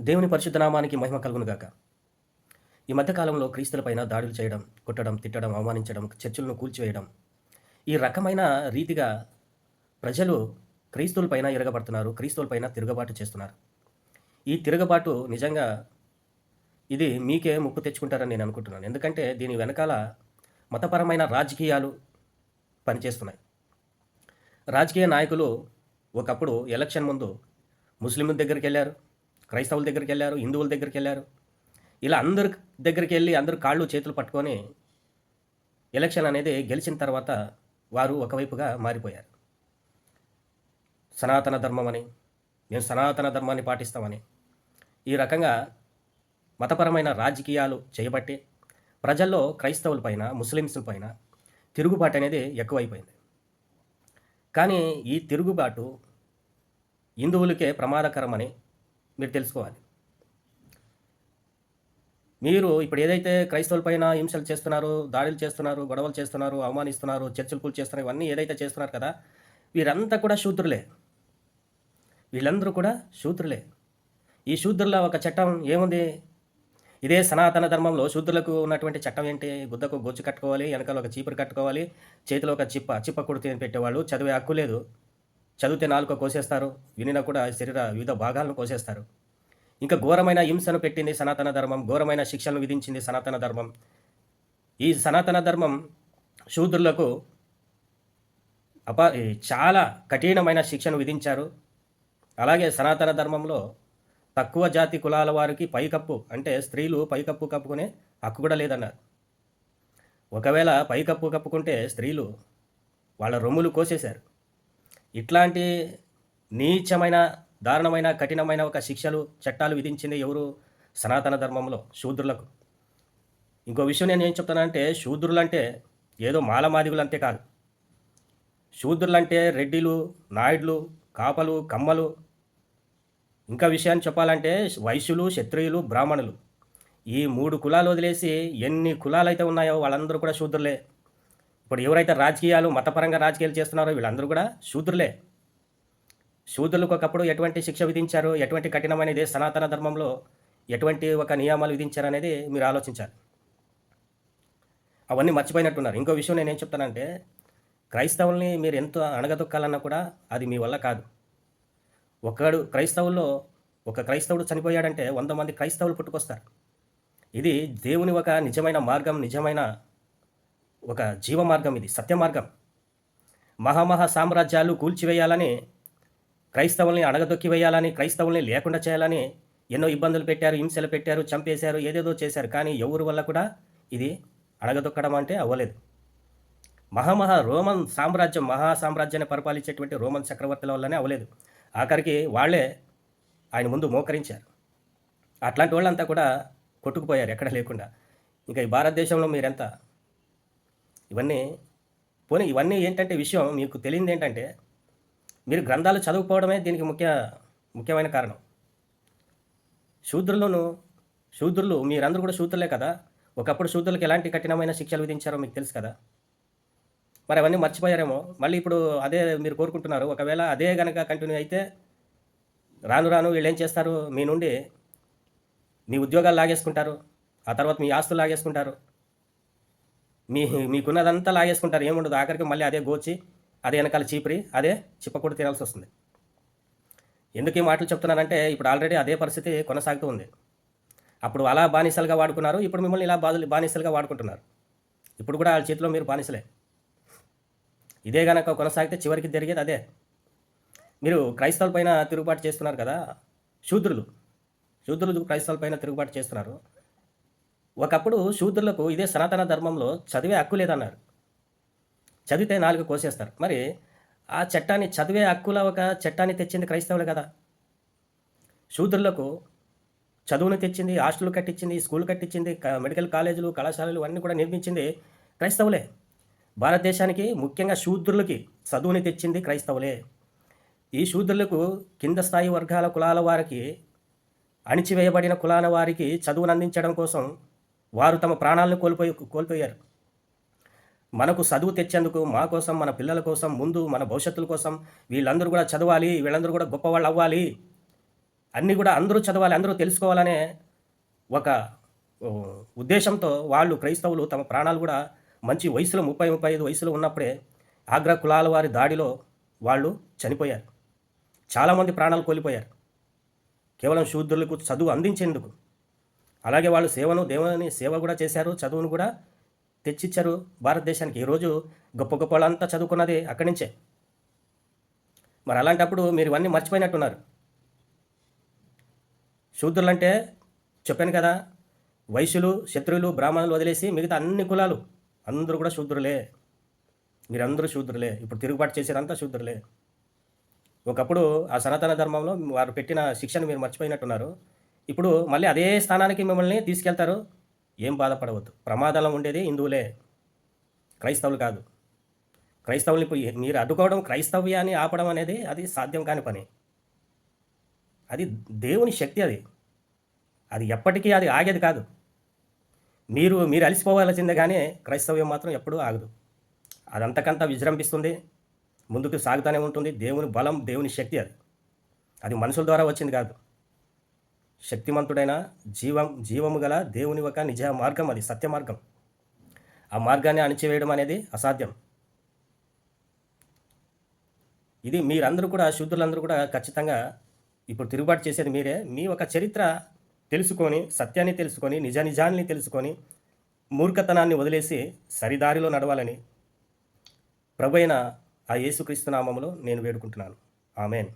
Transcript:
దేవుని పరిశుద్ధ నామానికి మహిమ కలుగునుగాక. ఈ మధ్యకాలంలో క్రీస్తులపైన దాడులు చేయడం కొట్టడం తిట్టడం అవమానించడం చర్చలను కూల్చివేయడం ఈ రకమైన రీతిగా ప్రజలు క్రీస్తులపైన ఇరగబడుతున్నారు క్రీస్తులపైన తిరుగుబాటు చేస్తున్నారు. ఈ తిరుగుబాటు నిజంగా ఇది మీకే ముప్పు తెచ్చుకుంటారని నేను అనుకుంటున్నాను. ఎందుకంటే దీని వెనకాల మతపరమైన రాజకీయాలు పనిచేస్తున్నాయి. రాజకీయ నాయకులు ఒకప్పుడు ఎలక్షన్ ముందు ముస్లింల దగ్గరికి వెళ్ళారు. క్రైస్తవుల దగ్గరికి వెళ్ళారు హిందువుల దగ్గరికి వెళ్ళారు. ఇలా అందరి దగ్గరికి వెళ్ళి అందరు కాళ్ళు చేతులు పట్టుకొని ఎలక్షన్ అనేది గెలిచిన తర్వాత వారు ఒకవైపుగా మారిపోయారు. సనాతన ధర్మం అని మేము సనాతన ధర్మాన్ని పాటిస్తామని ఈ రకంగా మతపరమైన రాజకీయాలు చేయబట్టి ప్రజల్లో క్రైస్తవుల పైన ముస్లిమ్స్ పైన తిరుగుబాటు అనేది ఎక్కువైపోయింది. కానీ ఈ తిరుగుబాటు హిందువులకే ప్రమాదకరమని మీరు తెలుసుకోవాలి. మీరు ఇప్పుడు ఏదైతే క్రైస్తవులపైన హింసలు చేస్తున్నారు దాడులు చేస్తున్నారు గొడవలు చేస్తున్నారు అవమానిస్తున్నారు చర్చలు కూల్ చేస్తున్నారు ఇవన్నీ ఏదైతే చేస్తున్నారు కదా వీరంతా కూడా శూద్రులే. వీళ్ళందరూ కూడా శూద్రులే. ఈ శూద్రుల ఒక చట్టం ఏముంది? ఇదే సనాతన ధర్మంలో శూద్రులకు ఉన్నటువంటి చట్టం ఏంటి? గుద్దకు గొచ్చు కట్టుకోవాలి వెనకాల ఒక చీపురు కట్టుకోవాలి చేతిలో ఒక చిప్ప చిప్ప కుడితే పెట్టేవాళ్ళు చదివే హక్కు లేదు. చదివితే నాలుక కోసేస్తారు వినినా కూడా శరీర వివిధ భాగాలను కోసేస్తారు. ఇంకా ఘోరమైన హింసను పెట్టింది సనాతన ధర్మం ఘోరమైన శిక్షలను విధించింది సనాతన ధర్మం. ఈ సనాతన ధర్మం శూద్రులకు అప చాలా కఠినమైన శిక్షను విధించారు. అలాగే సనాతన ధర్మంలో తక్కువ జాతి కులాల వారికి పైకప్పు అంటే స్త్రీలు పైకప్పు కప్పుకునే హక్కు కూడా లేదన్నారు. ఒకవేళ పైకప్పు కప్పుకుంటే స్త్రీలు వాళ్ళ రొమ్ములు కోసేశారు. ఇట్లాంటి నీచమైన దారుణమైన కఠినమైన ఒక శిక్షలు చట్టాలు విధించింది ఎవరు? సనాతన ధర్మంలో శూద్రులకు. ఇంకో విషయం నేను ఏం చెప్తానంటే శూద్రులంటే ఏదో మాలమాదిగులు అంతే కాదు. శూద్రులంటే రెడ్డిలు నాయుడులు కాపలు కమ్మలు. ఇంకా విషయాన్ని చెప్పాలంటే వైశ్యులు క్షత్రియులు బ్రాహ్మణులు. ఈ మూడు కులాలు వదిలేసి ఎన్ని కులాలు అయితే ఉన్నాయో వాళ్ళందరూ కూడా శూద్రులే. ఇప్పుడు ఎవరైతే రాజకీయాలు మతపరంగా రాజకీయాలు చేస్తున్నారో వీళ్ళందరూ కూడా శూద్రులే. శూద్రులకు ఒకప్పుడు ఎటువంటి శిక్ష విధించారు ఎటువంటి కఠినమైనది సనాతన ధర్మంలో ఎటువంటి ఒక నియమాలు విధించారు అనేది మీరు ఆలోచించాలి. అవన్నీ మర్చిపోయినట్టున్నారు. ఇంకో విషయం నేను ఏం చెప్తానంటే క్రైస్తవుల్ని మీరు ఎంత అణగదొక్కాలన్నా కూడా అది మీ వల్ల కాదు. ఒకడు క్రైస్తవుల్లో ఒక క్రైస్తవుడు చనిపోయాడంటే వంద మంది క్రైస్తవులు పుట్టుకొస్తారు. ఇది దేవుని ఒక నిజమైన మార్గం నిజమైన ఒక జీవ మార్గం ఇది సత్య మార్గం. మహామహా సామ్రాజ్యాలు కూల్చివేయాలని క్రైస్తవుల్ని అడగదొక్కి వేయాలని క్రైస్తవుల్ని లేకుండా చేయాలని ఎన్నో ఇబ్బందులు పెట్టారు హింసలు పెట్టారు చంపేశారు ఏదేదో చేశారు. కానీ ఎవరి వల్ల కూడా ఇది అడగదొక్కడం అంటే అవ్వలేదు. మహామహా రోమన్ సామ్రాజ్యం మహా సామ్రాజ్యాన్ని పరిపాలించేటువంటి రోమన్ చక్రవర్తుల వల్లనే అవ్వలేదు. ఆఖరికి వాళ్ళే ఆయన ముందు మోకరించారు. అట్లాంటి వాళ్ళంతా కూడా కొట్టుకుపోయారు ఎక్కడ లేకుండా. ఇంకా ఈ భారతదేశంలో మీరెంత ఇవన్నీ పోనీ ఇవన్నీ ఏంటంటే విషయం మీకు తెలియంది ఏంటంటే మీరు గ్రంథాలు చదువుకోవడమే దీనికి ముఖ్య ముఖ్యమైన కారణం. శూద్రులను శూద్రులు మీరందరూ కూడా శూద్రులే కదా? ఒకప్పుడు శూద్రులకు ఎలాంటి కఠినమైన శిక్షలు విధించారో మీకు తెలుసు కదా? మరి అవన్నీ మర్చిపోయారేమో? మళ్ళీ ఇప్పుడు అదే మీరు కోరుకుంటున్నారు. ఒకవేళ అదే కనుక కంటిన్యూ అయితే రాను రాను వీళ్ళు ఏం చేస్తారు? మీ నుండి మీ ఉద్యోగాలు లాగేసుకుంటారు. ఆ తర్వాత మీ ఆస్తులు లాగేసుకుంటారు. మీ మీకున్నదంతా లాగేసుకుంటారు. ఏముండదు. ఆఖరికి మళ్ళీ అదే గోచి అదే వెనకాల చీపురి అదే చిప్పకూడ తీరాల్సి వస్తుంది. ఎందుకు ఈ మాటలు చెప్తున్నానంటే ఇప్పుడు ఆల్రెడీ అదే పరిస్థితి కొనసాగుతూ ఉంది. అప్పుడు అలా బానిసలుగా వాడుకున్నారు. ఇప్పుడు మిమ్మల్ని ఇలా బాధలు బానిసలుగా వాడుకుంటున్నారు. ఇప్పుడు కూడా వాళ్ళ చేతిలో మీరు బానిసలే. ఇదే కనుక కొనసాగితే చివరికి జరిగేది అదే. మీరు క్రైస్తవుల పైన తిరుగుబాటు చేస్తున్నారు కదా. శూద్రులు. శూద్రులు క్రైస్తవుల పైన తిరుగుబాటు చేస్తున్నారు. ఒకప్పుడు శూద్రులకు ఇదే సనాతన ధర్మంలో చదివే హక్కు లేదన్నారు. చదివితే నాలుగు కోసేస్తారు. మరి ఆ చట్టాన్ని చదివే హక్కుల ఒక చట్టాన్ని తెచ్చింది క్రైస్తవులే కదా. శూద్రులకు చదువును తెచ్చింది హాస్టల్ కట్టించింది స్కూల్ కట్టించింది మెడికల్ కాలేజీలు కళాశాలలు అన్నీ కూడా నిర్మించింది క్రైస్తవులే. భారతదేశానికి ముఖ్యంగా శూద్రులకి చదువుని తెచ్చింది క్రైస్తవులే. ఈ శూద్రులకు కింద స్థాయి వర్గాల కులాల వారికి అణిచివేయబడిన కులాల వారికి చదువును అందించడం కోసం వారు తమ ప్రాణాలను కోల్పోయి కోల్పోయారు. మనకు చదువు తెచ్చేందుకు మా కోసం మన పిల్లల కోసం ముందు మన భవిష్యత్తుల కోసం వీళ్ళందరూ కూడా చదవాలి వీళ్ళందరూ కూడా గొప్పవాళ్ళు అవ్వాలి. అన్నీ కూడా అందరూ చదవాలి అందరూ తెలుసుకోవాలనే ఒక ఉద్దేశంతో వాళ్ళు క్రైస్తవులు తమ ప్రాణాలు కూడా మంచి వయసులో ముప్పై ముప్పై ఐదు వయసులో ఉన్నప్పుడే ఆగ్రా కులాల వారి దాడిలో వాళ్ళు చనిపోయారు. చాలామంది ప్రాణాలు కోల్పోయారు. కేవలం శూద్రులకు చదువు అందించేందుకు. అలాగే వాళ్ళు సేవను దేవుని సేవ కూడా చేశారు చదువును కూడా తెచ్చిచ్చారు భారతదేశానికి. ఈరోజు గొప్ప గొప్ప వాళ్ళంతా చదువుకున్నది అక్కడి నుంచే. మరి అలాంటప్పుడు మీరు ఇవన్నీ మర్చిపోయినట్టున్నారు. శూద్రులంటే చెప్పాను కదా వైశ్యులు శత్రువులు బ్రాహ్మణులు వదిలేసి మిగతా అన్ని కులాలు అందరూ కూడా శూద్రులే. మీరందరూ శూద్రులే. ఇప్పుడు తిరుగుబాటు చేసేదంతా శూద్రులే. ఒకప్పుడు ఆ సనాతన ధర్మంలో వారు పెట్టిన శిక్షను మీరు మర్చిపోయినట్టున్నారు. ఇప్పుడు మళ్ళీ అదే స్థానానికి మిమ్మల్ని తీసుకెళ్తారు ఏం బాధపడవద్దు. ప్రమాదంలో ఉండేది హిందువులే క్రైస్తవులు కాదు. క్రైస్తవులు ఇప్పుడు మీరు అడ్డుకోవడం క్రైస్తవ్యాన్ని ఆపడం అనేది అది సాధ్యం కాని పని. అది దేవుని శక్తి అది. అది ఎప్పటికీ అది ఆగేది కాదు. మీరు మీరు అలసిపోవాల్సిందే కానీ క్రైస్తవ్యం మాత్రం ఎప్పుడూ ఆగదు. అదంతకంతా విజృంభిస్తుంది ముందుకు సాగుతూనే ఉంటుంది. దేవుని బలం దేవుని శక్తి అది. అది మనుషుల ద్వారా వచ్చింది కాదు. శక్తిమంతుడైన జీవం జీవము గల దేవుని ఒక నిజ మార్గం అది సత్య మార్గం. ఆ మార్గాన్ని అణిచివేయడం అనేది అసాధ్యం. ఇది మీరందరూ కూడా శూద్రులందరూ కూడా ఖచ్చితంగా ఇప్పుడు తిరుగుబాటు చేసేది మీరే. మీ ఒక చరిత్ర తెలుసుకొని సత్యాన్ని తెలుసుకొని నిజ నిజాన్ని తెలుసుకొని మూర్ఖతనాన్ని వదిలేసి సరిదారిలో నడవాలని ప్రభు అయిన ఆ యేసుక్రీస్తు నామములో నేను వేడుకుంటున్నాను. ఆమెన్.